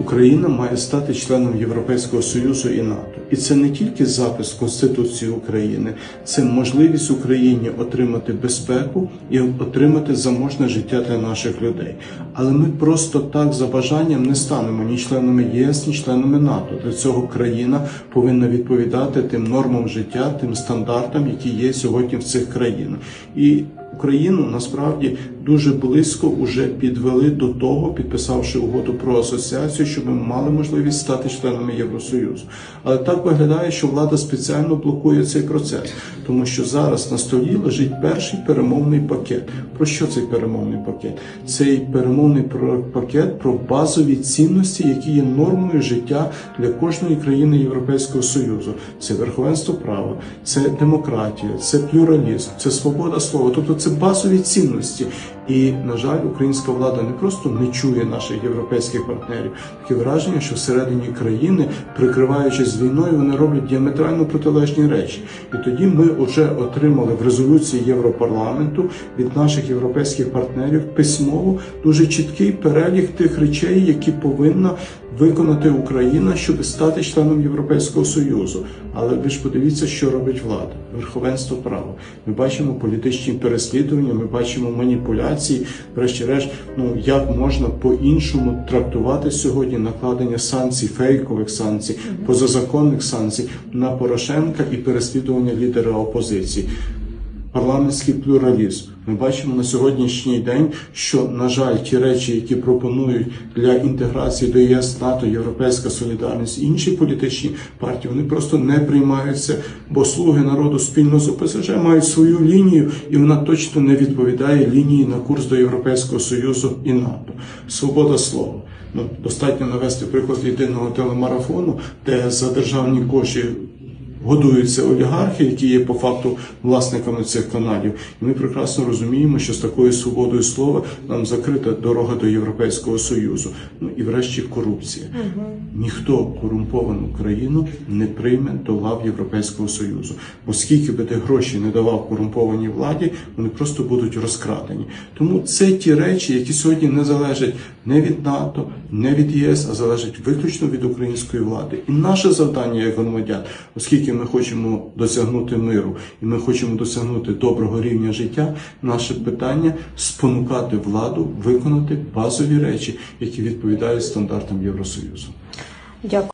Україна має стати членом Європейського Союзу і НАТО. І це не тільки запис Конституції України, це можливість Україні отримати безпеку і отримати заможне життя для наших людей. Але ми просто так за бажанням не станемо ні членами ЄС, ні членами НАТО. Для цього країна повинна відповідати тим нормам життя, тим стандартам, які є сьогодні в цих країнах. І Україну насправді дуже близько вже підвели до того, підписавши угоду про асоціацію, щоб ми мали можливість стати членами Євросоюзу. Але так виглядає, що влада спеціально блокує цей процес, тому що зараз на столі лежить перший перемовний пакет. Про що цей перемовний пакет? Цей перемовний пакет про базові цінності, які є нормою життя для кожної країни Європейського Союзу. Це верховенство права, це демократія, це плюралізм, це свобода слова. Тобто це базові цінності. І, на жаль, українська влада не просто не чує наших європейських партнерів. Таке враження, що всередині країни, прикриваючись війною, вони роблять діаметрально протилежні речі. І тоді ми вже отримали в резолюції Європарламенту від наших європейських партнерів письмово дуже чіткий перелік тих речей, які повинна виконати Україна, щоб стати членом Європейського Союзу. Але ви ж подивіться, що робить влада: верховенство права. Ми бачимо політичні переслідування, ми бачимо маніпуляції. Врешті-решт, ну як можна по-іншому трактувати сьогодні накладення санкцій, фейкових санкцій, позазаконних санкцій на Порошенка і переслідування лідера опозиції парламентський плюралізм. Ми бачимо на сьогоднішній день, що на жаль, ті речі, які пропонують для інтеграції до ЄС, НАТО, Європейська солідарність, інші політичні партії, вони просто не приймаються, бо слуги народу спільно з ОПЗЖ мають свою лінію, і вона точно не відповідає лінії на курс до Європейського Союзу і НАТО. Свобода слова. Ну, достатньо навести приклад єдиного телемарафону, де за державні кошти годуються олігархи, які є по факту власниками цих каналів. І ми прекрасно розуміємо, що з такою свободою слова нам закрита дорога до Європейського Союзу. Ну і врешті корупція. Ніхто корумповану країну не прийме до лав Європейського Союзу. Бо скільки би ти грошей не давав корумпованій владі, вони просто будуть розкрадені. Тому це ті речі, які сьогодні не залежать не від НАТО, не від ЄС, а залежать виключно від української влади. І наше завдання як громадян, оскільки ми хочемо досягнути миру і ми хочемо досягнути доброго рівня життя, наше питання спонукати владу виконати базові речі, які відповідають стандартам Євросоюзу. Дякую.